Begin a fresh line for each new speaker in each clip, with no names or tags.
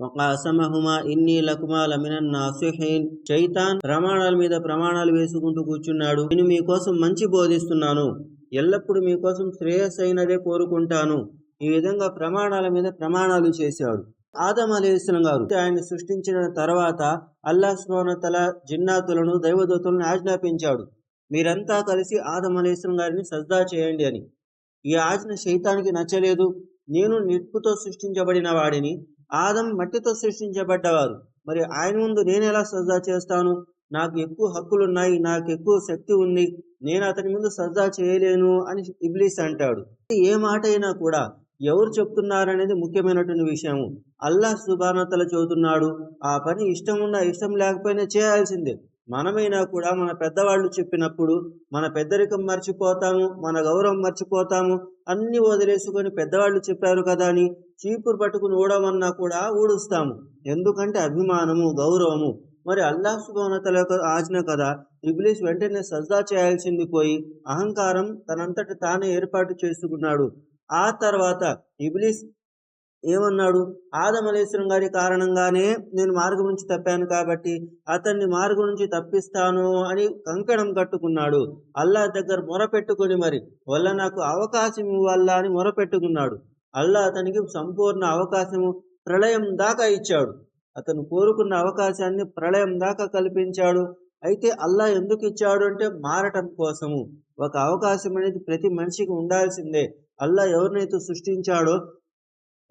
వకాసమహుమా ఇన్ని లకుమా లమినన్ నాసిహీన్. చైతాన్ ప్రమాణాల మీద ప్రమాణాలు వేసుకుంటూ కూర్చున్నాడు. నేను మీకోసం మంచి బోధిస్తున్నాను. ఎల్లప్పుడూ మీకోసం శ్రేయస్సైనదే కోరుకుంటాను. ఈ విధంగా ప్రమాణాల మీద ప్రమాణాలు చేశాడు. ఆదం అలీస్లం గారు ఆయన సృష్టించిన తర్వాత అల్లా స్మోనతల జిన్నాతులను దైవదూతలను ఆజ్ఞాపించాడు. మీరంతా కలిసి ఆదం అలీస్లం గారిని సజ్దా చేయండి అని. ఈ ఆజ్ఞ శైతానికి నచ్చలేదు. నేను నిప్పుతో సృష్టించబడిన వాడిని. ఆదం మట్టితో సృష్టించబడ్డవారు. మరి ఆయన ముందు నేను ఎలా సజ్జా చేస్తాను? నాకు ఎక్కువ హక్కులు ఉన్నాయి నాకు ఎక్కువ శక్తి ఉంది నేను అతని ముందు సజ్జా చేయలేను అని ఇబ్లీస్ అంటాడు. ఏ మాట అయినా కూడా ఎవరు చెప్తున్నారనేది ముఖ్యమైనటువంటి విషయము. అల్లా సుబానతల చెబుతున్నాడు ఆ పని ఇష్టం ఉన్నా ఇష్టం లేకపోయినా చేయాల్సిందే. మనమైనా కూడా మన పెద్దవాళ్ళు చెప్పినప్పుడు మన పెద్దరికం మర్చిపోతాము మన గౌరవం మర్చిపోతాము అన్ని వదిలేసుకొని పెద్దవాళ్ళు చెప్పారు కదా అని చీపురు పట్టుకుని ఊడమన్నా కూడా ఊడుస్తాము. ఎందుకంటే అభిమానము గౌరవము. మరి అల్లాహ్ సుభానతల యొక్క ఆజ్ఞ కదా ఇబ్లీస్ వెంటనే సజ్జా చేయాల్సింది పోయి అహంకారం తనంతట తానే ఏర్పాటు చేసుకున్నాడు. ఆ తర్వాత ఇబ్లీస్ ఏమన్నాడు? ఆదమలేశ్వరం గారి కారణంగానే నేను మార్గం నుంచి తప్పాను కాబట్టి అతన్ని మార్గం నుంచి తప్పిస్తాను అని కంకణం కట్టుకున్నాడు. అల్లా దగ్గర మొరపెట్టుకొని మరి వల్ల నాకు అవకాశం ఇవ్వాలా అని మొరపెట్టుకున్నాడు అల్లా అతనికి సంపూర్ణ అవకాశము ప్రళయం దాకా ఇచ్చాడు. అతను కోరుకున్న అవకాశాన్ని ప్రళయం దాకా కల్పించాడు. అయితే అల్లా ఎందుకు ఇచ్చాడు అంటే మారటం కోసము. ఒక అవకాశం అనేది ప్రతి మనిషికి ఉండాల్సిందే. అల్లా ఎవరినైతే సృష్టించాడో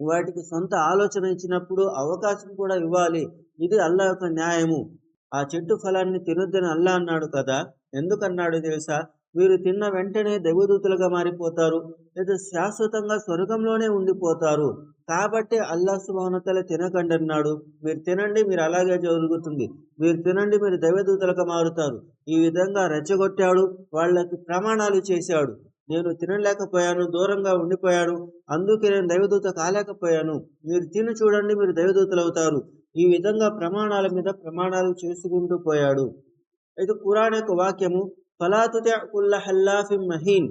వాటికి సొంత ఆలోచన ఇచ్చినప్పుడు అవకాశం కూడా ఇవ్వాలి. ఇది అల్లా యొక్క న్యాయము. ఆ చెట్టు ఫలాన్ని తినొద్దని అల్లా అన్నాడు కదా? ఎందుకన్నాడు తెలుసా? మీరు తిన్న వెంటనే దైవదూతులుగా మారిపోతారు లేదా శాశ్వతంగా స్వర్గంలోనే ఉండిపోతారు. కాబట్టి అల్లా సుభానతల తినకండి అన్నాడు. మీరు తినండి మీరు అలాగే జరుగుతుంది. మీరు తినండి మీరు దైవదూతలుగా మారుతారు. ఈ విధంగా రెచ్చగొట్టాడు వాళ్ళకి ప్రమాణాలు చేశాడు. నేను తినలేకపోయాను దూరంగా ఉండిపోయాను. అందుకే నేను దైవదూత కాలేకపోయాను. మీరు తిని చూడండి మీరు దైవదూతలు అవుతారు. ఈ విధంగా ప్రమాణాల మీద ప్రమాణాలు చేసుకుంటూ పోయాడు. అయితే కురాన్ యొక్క వాక్యము ఫలాతుతే కుల్ల హల్లాఫి మహీన్.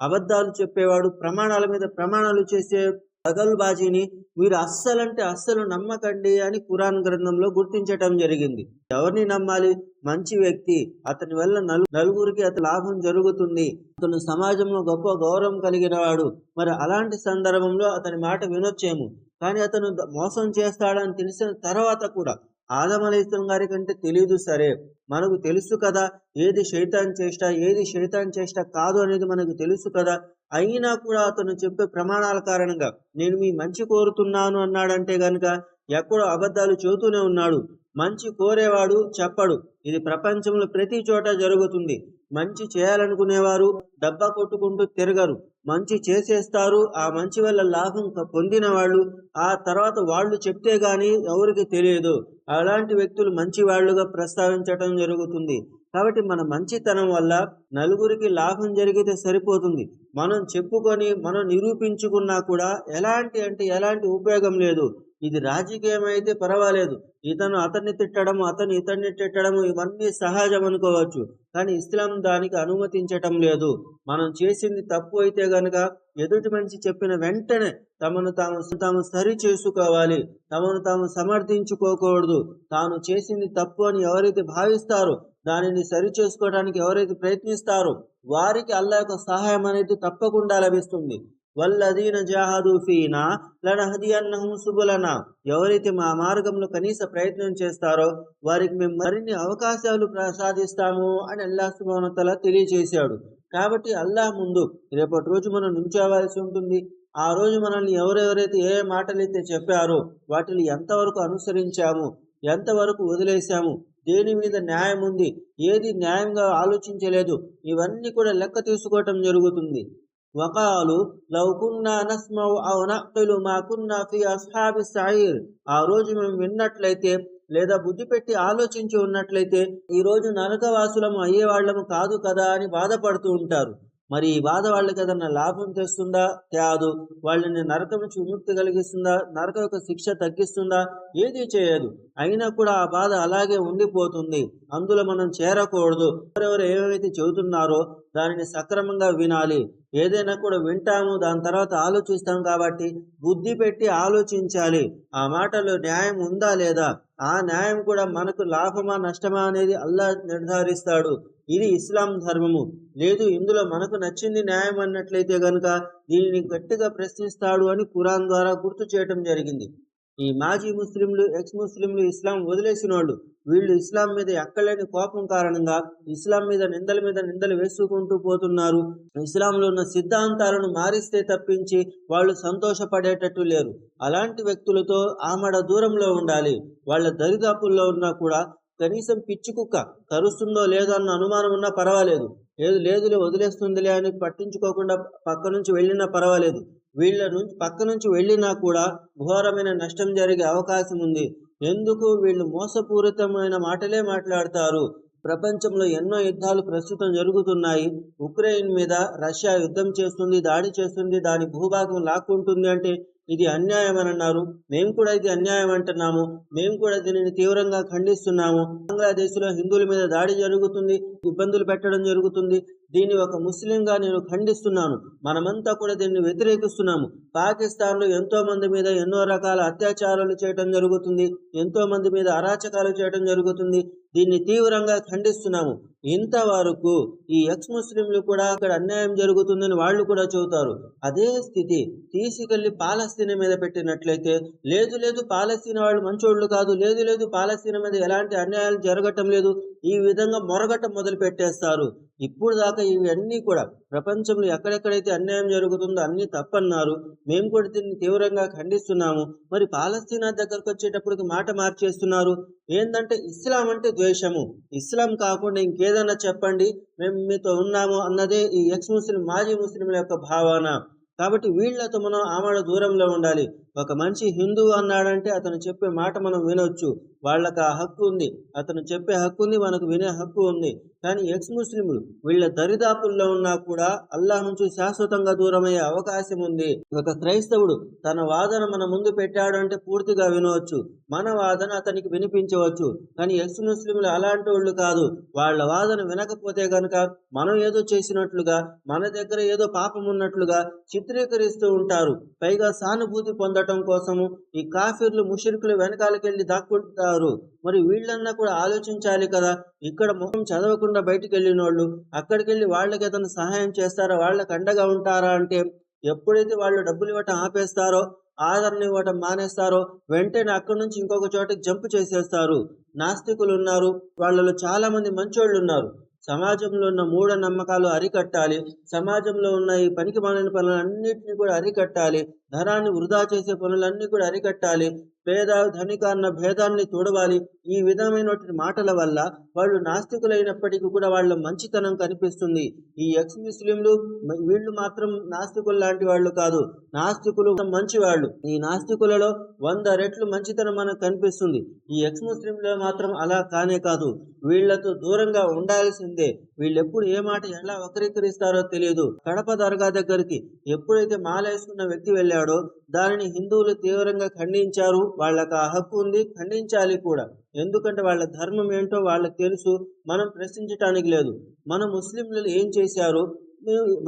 అబద్ధాలు చెప్పేవాడు ప్రమాణాల మీద ప్రమాణాలు చేసే పగల్బాజీని మీరు అస్సలంటే అస్సలు నమ్మకండి అని కురాన్ గ్రంథంలో గుర్తించటం జరిగింది. ఎవరిని నమ్మాలి? మంచి వ్యక్తి. అతని వల్ల నలు నలుగురికి అతని లాభం జరుగుతుంది. అతను సమాజంలో గొప్ప గౌరవం కలిగిన వాడు మరి అలాంటి సందర్భంలో అతని మాట వినొచ్చేము. కానీ అతను మోసం చేస్తాడని తెలిసిన తర్వాత కూడా ఆదం అలీస్లం గారి కంటే తెలియదు సరే. మనకు తెలుసు కదా ఏది శైతాన్ చేష్ట ఏది శైతాన్ చేష్ట కాదు అనేది మనకు తెలుసు కదా. అయినా కూడా అతను చెప్పే ప్రమాణాల కారణంగా నేను మీ మంచి కోరుతున్నాను అన్నాడంటే గనుక ఎక్కడో అబద్ధాలు చెబుతూనే ఉన్నాడు. మంచి కోరేవాడు చెప్పడు. ఇది ప్రపంచంలో ప్రతి చోట జరుగుతుంది. మంచి చేయాలనుకునేవారు డబ్బా కొట్టుకుంటూ తిరగరు. మంచి చేసేస్తారు ఆ మంచి వల్ల లాభం పొందిన వాళ్ళు ఆ తర్వాత వాళ్ళు చెప్తే గాని ఎవరికి తెలియదు. అలాంటి వ్యక్తులు మంచి వాళ్ళుగా ప్రస్తావించటం జరుగుతుంది. కాబట్టి మన మంచితనం వల్ల నలుగురికి లాభం జరిగితే సరిపోతుంది. మనం చెప్పుకొని మనం నిరూపించుకున్నా కూడా ఎలాంటి అంటే ఎలాంటి ఉపయోగం లేదు. ఇది రాజకీయం అయితే పర్వాలేదు. ఇతను అతన్ని తిట్టడం అతను ఇతన్ని తిట్టడం ఇవన్నీ సహజం అనుకోవచ్చు. కానీ ఇస్లాం దానికి అనుమతించటం లేదు. మనం చేసింది తప్పు అయితే గనక ఎదుటి మనిషి చెప్పిన వెంటనే తమను తాము తాము సరి చేసుకోవాలి. తమను తాము సమర్థించుకోకూడదు. తాను చేసింది తప్పు అని ఎవరైతే భావిస్తారో దానిని సరి చేసుకోవడానికి ఎవరైతే ప్రయత్నిస్తారో వారికి అల్లా యొక్క సహాయం అనేది తప్పకుండా లభిస్తుంది. వల్లదీన జాహదు ఫీనా లనహదియన్నహుం సుబులనా. ఎవరైతే మా మార్గంలో కనీస ప్రయత్నం చేస్తారో వారికి మేము మరిన్ని అవకాశాలు ప్రసాదిస్తాము అని అల్లా సుభానతల తెలియజేశాడు. కాబట్టి అల్లాహ్ ముందు రేపటి రోజు మనం నుంచోవాల్సి ఉంటుంది. ఆ రోజు మనల్ని ఎవరెవరైతే ఏ మాటలైతే చెప్పారో వాటిని ఎంతవరకు అనుసరించాము ఎంతవరకు వదిలేశాము దేని మీద న్యాయం ఉంది ఏది న్యాయంగా ఆలోచించలేదు ఇవన్నీ కూడా లెక్క తీసుకోవటం జరుగుతుంది. వకాలు లౌకున్నా నస్మౌ ఔ నక్కిలు మా కున్నా ఫి అస్హాబి సయీర్ ఆ రోజు మేము విన్నట్లయితే లేదా బుద్ధి పెట్టి ఆలోచించి ఉన్నట్లయితే ఈ రోజు నరకవాసులము అయ్యేవాళ్ళము కాదు కదా అని బాధపడుతూ ఉంటారు. మరి ఈ బాధ వాళ్ళకి ఏదన్నా లాభం తెస్తుందా? కాదు. వాళ్ళని నరకం నుంచి విముక్తి కలిగిస్తుందా? నరక యొక్క శిక్ష తగ్గిస్తుందా? ఏది చేయదు. అయినా కూడా ఆ బాధ అలాగే ఉండిపోతుంది. అందులో మనం చేరకూడదు. ఎవరెవరు ఏమైతే చెబుతున్నారో దానిని సక్రమంగా వినాలి. ఏదైనా కూడా వింటాము దాని తర్వాత ఆలోచిస్తాం కాబట్టి బుద్ధి పెట్టి ఆలోచించాలి. ఆ మాటలో న్యాయం ఉందా లేదా? ఆ న్యాయం కూడా మనకు లాభమా నష్టమా అనేది అల్లా నిర్ధారిస్తాడు. ఇది ఇస్లాం ధర్మము. లేదు ఇందులో మనకు నచ్చింది న్యాయం అన్నట్లయితే గనుక దీనిని గట్టిగా ప్రశ్నిస్తాడు అని ఖురాన్ ద్వారా గుర్తు చేయటం జరిగింది. ఈ మాజీ ముస్లింలు ఎక్స్ ముస్లింలు ఇస్లాం వదిలేసిన వాళ్ళు వీళ్ళు ఇస్లాం మీద ఎక్కలేని కోపం కారణంగా ఇస్లాం మీద నిందల మీద నిందలు వేసుకుంటూ పోతున్నారు. ఇస్లాంలో ఉన్న సిద్ధాంతాలను మారిస్తే తప్పించి వాళ్ళు సంతోషపడేటట్టు లేరు. అలాంటి వ్యక్తులతో ఆమడ దూరంలో ఉండాలి. వాళ్ళ దరిదాపుల్లో ఉన్నా కూడా కనీసం పిచ్చి కుక్క కరుస్తుందో లేదో అన్న అనుమానం ఉన్నా పర్వాలేదు. లేదు లేదులే వదిలేస్తుందిలే అని పట్టించుకోకుండా పక్క నుంచి వెళ్ళినా పర్వాలేదు. వీళ్ళ నుంచి పక్క నుంచి వెళ్ళినా కూడా ఘోరమైన నష్టం జరిగే అవకాశం ఉంది. ఎందుకు? వీళ్ళు మోసపూరితమైన మాటలే మాట్లాడతారు. ప్రపంచంలో ఎన్నో యుద్ధాలు ప్రస్తుతం జరుగుతున్నాయి. ఉక్రెయిన్ మీద రష్యా యుద్ధం చేస్తుంది దాడి చేస్తుంది దాని భూభాగం లాక్కుంటుంది అంటే ఇది అన్యాయం అని అన్నారు. మేము కూడా ఇది అన్యాయం అంటున్నాము. మేము కూడా దీనిని తీవ్రంగా ఖండిస్తున్నాము. బంగ్లాదేశ్లో హిందువుల మీద దాడి జరుగుతుంది ఇబ్బందులు పెట్టడం జరుగుతుంది. దీన్ని ఒక ముస్లింగా నేను ఖండిస్తున్నాను. మనమంతా కూడా దీన్ని వ్యతిరేకిస్తున్నాము. పాకిస్తాన్లో ఎంతో మంది మీద ఎన్నో రకాల అత్యాచారాలు చేయటం జరుగుతుంది. ఎంతో మంది మీద అరాచకాలు చేయటం జరుగుతుంది. దీన్ని తీవ్రంగా ఖండిస్తున్నాము. ఇంతవరకు ఈ ఎక్స్ ముస్లింలు కూడా అక్కడ అన్యాయం జరుగుతుందని వాళ్ళు కూడా చెబుతారు. అదే స్థితి తీసుకెళ్ళి పాలస్తీన మీద పెట్టినట్లయితే లేదు లేదు పాలస్తీన వాళ్ళు మంచోళ్ళు కాదు లేదు లేదు పాలస్తీన మీద ఎలాంటి అన్యాయాలు జరగటం లేదు ఈ విధంగా మొరగటం మొదలు పెట్టేస్తారు ఇప్పుడు దాకా ఇవన్నీ కూడా ప్రపంచంలో ఎక్కడెక్కడైతే అన్యాయం జరుగుతుందో అన్ని తప్పన్నారు. మేము కూడా దీన్ని తీవ్రంగా ఖండిస్తున్నాము. మరి పాలస్తీనా దగ్గరకు వచ్చేటప్పటికి మాట మార్చేస్తున్నారు. ఏంటంటే ఇస్లాం అంటే ద్వేషము. ఇస్లాం కాకుండా ఇంకేదన్నా చెప్పండి. మేము మీతో ఉన్నాము అన్నదే ఈ ఎక్స్ ముస్లిం మాజీ ముస్లింల యొక్క భావన. కాబట్టి వీళ్ళతో మనం ఆమడ దూరంలో ఉండాలి. ఒక మనిషి హిందువు అన్నాడంటే అతను చెప్పే మాట మనం వినొచ్చు. వాళ్ళకి ఆ హక్కు ఉంది. అతను చెప్పే హక్కు ఉంది మనకు వినే హక్కు ఉంది. కానీ ఎక్స్ ముస్లింలు వీళ్ళ దరిదాపుల్లో ఉన్నా కూడా అల్లాహ్ నుంచి శాశ్వతంగా దూరమయ్యే అవకాశం ఉంది. ఒక క్రైస్తవుడు తన వాదన మన ముందు పెట్టాడు అంటే పూర్తిగా వినవచ్చు మన వాదన అతనికి వినిపించవచ్చు. కానీ ఎక్స్ ముస్లింలు అలాంటి వాళ్ళు కాదు. వాళ్ళ వాదన వినకపోతే గనుక మనం ఏదో చేసినట్లుగా మన దగ్గర ఏదో పాపం ఉన్నట్లుగా చిత్రీకరిస్తూ ఉంటారు. పైగా సానుభూతి పొందడం పొందటం కోసము ఈ కాఫీర్లు ముషరికులు వెనకాలకెళ్ళి దాక్కుంటారు. మరి వీళ్ళన్నా కూడా ఆలోచించాలి కదా. ఇక్కడ ముఖం చదవకుండా బయటికి వెళ్ళిన వాళ్ళు అక్కడికి వెళ్ళి వాళ్ళకి ఏదైనా సహాయం చేస్తారా? వాళ్ళకి అండగా ఉంటారా అంటే ఎప్పుడైతే వాళ్ళు డబ్బులు ఇవ్వటం ఆపేస్తారో ఆదరణ ఇవ్వటం మానేస్తారో వెంటనే అక్కడి నుంచి ఇంకొక చోటకి జంప్ చేసేస్తారు. నాస్తికులు ఉన్నారు వాళ్ళలో చాలా మంది మంచోళ్ళు ఉన్నారు సమాజంలో ఉన్న మూఢ నమ్మకాలు అరికట్టాలి. సమాజంలో ఉన్న ఈ పనికి మాలిన పనులన్నింటినీ కూడా అరికట్టాలి. ధనాన్ని వృధా చేసే పనులన్నీ కూడా అరికట్టాలి. పేద ధనిక అన్న భేదాన్ని తోడవాలి. ఈ విధమైనటువంటి మాటల వల్ల వాళ్ళు నాస్తికులైనప్పటికీ కూడా వాళ్ళ మంచితనం కనిపిస్తుంది. ఈ ఎక్స్ ముస్లింలు వీళ్ళు మాత్రం నాస్తికులు లాంటి వాళ్ళు కాదు. నాస్తికులు మంచి వాళ్ళు ఈ నాస్తికులలో వంద రెట్లు మంచితనం మనకు కనిపిస్తుంది. ఈ ఎక్స్ ముస్లింలు మాత్రం అలా కానే కాదు. వీళ్ళతో దూరంగా ఉండాల్సిందే. వీళ్ళు ఎప్పుడు ఏ మాట ఎలా వక్రీకరిస్తారో తెలియదు. కడప దర్గా దగ్గరికి ఎప్పుడైతే మాల వేసుకున్న వ్యక్తి వెళ్ళాడో దానిని హిందువులు తీవ్రంగా ఖండించారు. వాళ్ళకి ఆ హక్కు ఉంది ఖండించాలి కూడా. ఎందుకంటే వాళ్ళ ధర్మం ఏంటో వాళ్ళకి తెలుసు. మనం ప్రశ్నించటానికి లేదు. మన ముస్లింలు ఏం చేశారు?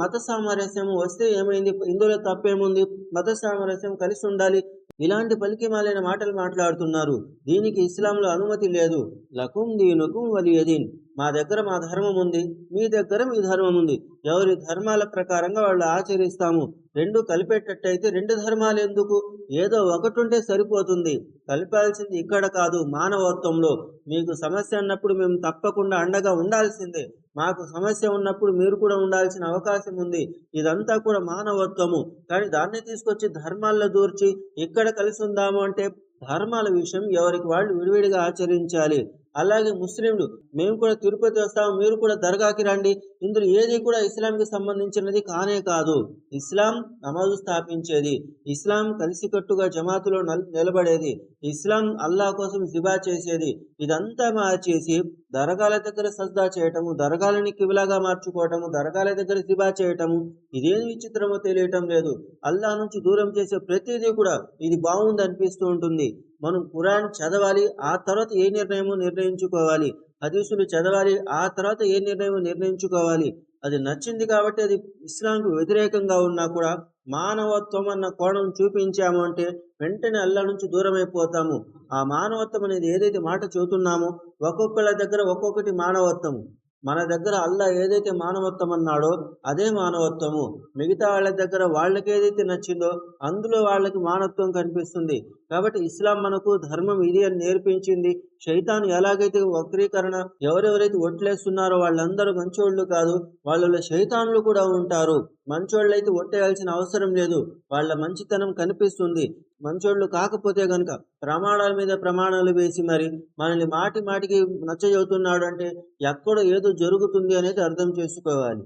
మత సామరస్యం వస్తే ఏమైంది? ఇందులో తప్పేముంది? మత సామరస్యం కలిసి ఉండాలి. ఇలాంటి పలికిమాలైన మాటలు మాట్లాడుతున్నారు. దీనికి ఇస్లాంలో అనుమతి లేదు. లకుం దీనుకుం వలియదీన్. మా దగ్గర మా ధర్మం ఉంది. మీ దగ్గర మీ ధర్మం ఉంది. ఎవరి ధర్మాల ప్రకారంగా వాళ్ళు ఆచరిస్తాము. రెండు కలిపేటట్టయితే రెండు ధర్మాలు ఎందుకు? ఏదో ఒకటి ఉంటే సరిపోతుంది. కలిపాల్సింది ఇక్కడ కాదు మానవత్వంలో. మీకు సమస్య అన్నప్పుడు మేము తప్పకుండా అండగా ఉండాల్సిందే. మాకు సమస్య ఉన్నప్పుడు మీరు కూడా ఉండాల్సిన అవకాశం ఉంది. ఇదంతా కూడా మానవత్వము. కానీ దాన్ని తీసుకొచ్చి ధర్మాల్లో దూర్చి ఇక్కడ కలిసి ఉందాము అంటే ధర్మాల విషయం ఎవరికి వాళ్ళు విడివిడిగా ఆచరించాలి. అలాగే ముస్లింలు మేము కూడా తిరుపతి వస్తాము మీరు కూడా దర్గాకి రండి. ఇందులో ఏది కూడా ఇస్లాంకి సంబంధించినది కానే కాదు. ఇస్లాం నమాజు స్థాపించేది. ఇస్లాం కలిసికట్టుగా జమాతులో నిలబడేది. ఇస్లాం అల్లా కోసం జిబా చేసేది. ఇదంతా మార్చేసి దర్గాల దగ్గర సజ్దా చేయటము దర్గాలని కివిలాగా మార్చుకోవటము దర్గాల దగ్గర జిబా చేయటము ఇదేం విచిత్రమో తెలియటం లేదు. అల్లా నుంచి దూరం చేసే ప్రతిదీ కూడా ఇది బాగుంది అనిపిస్తూ ఉంటుంది. మనం ఖురాన్ చదవాలి ఆ తర్వాత ఏ నిర్ణయమో నిర్ణయించుకోవాలి? హదీసులు చదవాలి ఆ తర్వాత ఏ నిర్ణయం నిర్ణయించుకోవాలి? అది నచ్చింది కాబట్టి అది ఇస్లాంకు వ్యతిరేకంగా ఉన్నా కూడా మానవత్వం అన్న కోణం చూపించాము అంటే వెంటనే అల్లా నుంచి దూరం అయిపోతాము ఆ మానవత్వం అనేది ఏదైతే మాట చెబుతున్నామో ఒక్కొక్కళ్ళ దగ్గర ఒక్కొక్కటి మానవత్వము మన దగ్గర అల్లా ఏదైతే మానవత్వం అన్నాడో అదే మానవత్వము. మిగతా వాళ్ళ దగ్గర వాళ్ళకి ఏదైతే నచ్చిందో అందులో వాళ్ళకి మానవత్వం కనిపిస్తుంది. కాబట్టి ఇస్లాం మనకు ధర్మం ఇది అని నేర్పించింది. శైతాన్ ఎలాగైతే వక్రీకరణ ఎవరెవరైతే ఒట్లేస్తున్నారో వాళ్ళందరూ మంచోళ్ళు కాదు వాళ్ళలో శైతాన్లు కూడా ఉంటారు. మంచోళ్ళు అయితే ఒట్టేయాల్సిన అవసరం లేదు. వాళ్ళ మంచితనం కనిపిస్తుంది. మంచోళ్ళు కాకపోతే గనక ప్రమాణాల మీద ప్రమాణాలు వేసి మరి మనల్ని మాటి మాటికి నచ్చజవుతున్నాడు అంటే ఎక్కడో ఏదో జరుగుతుంది అనేది అర్థం చేసుకోవాలి.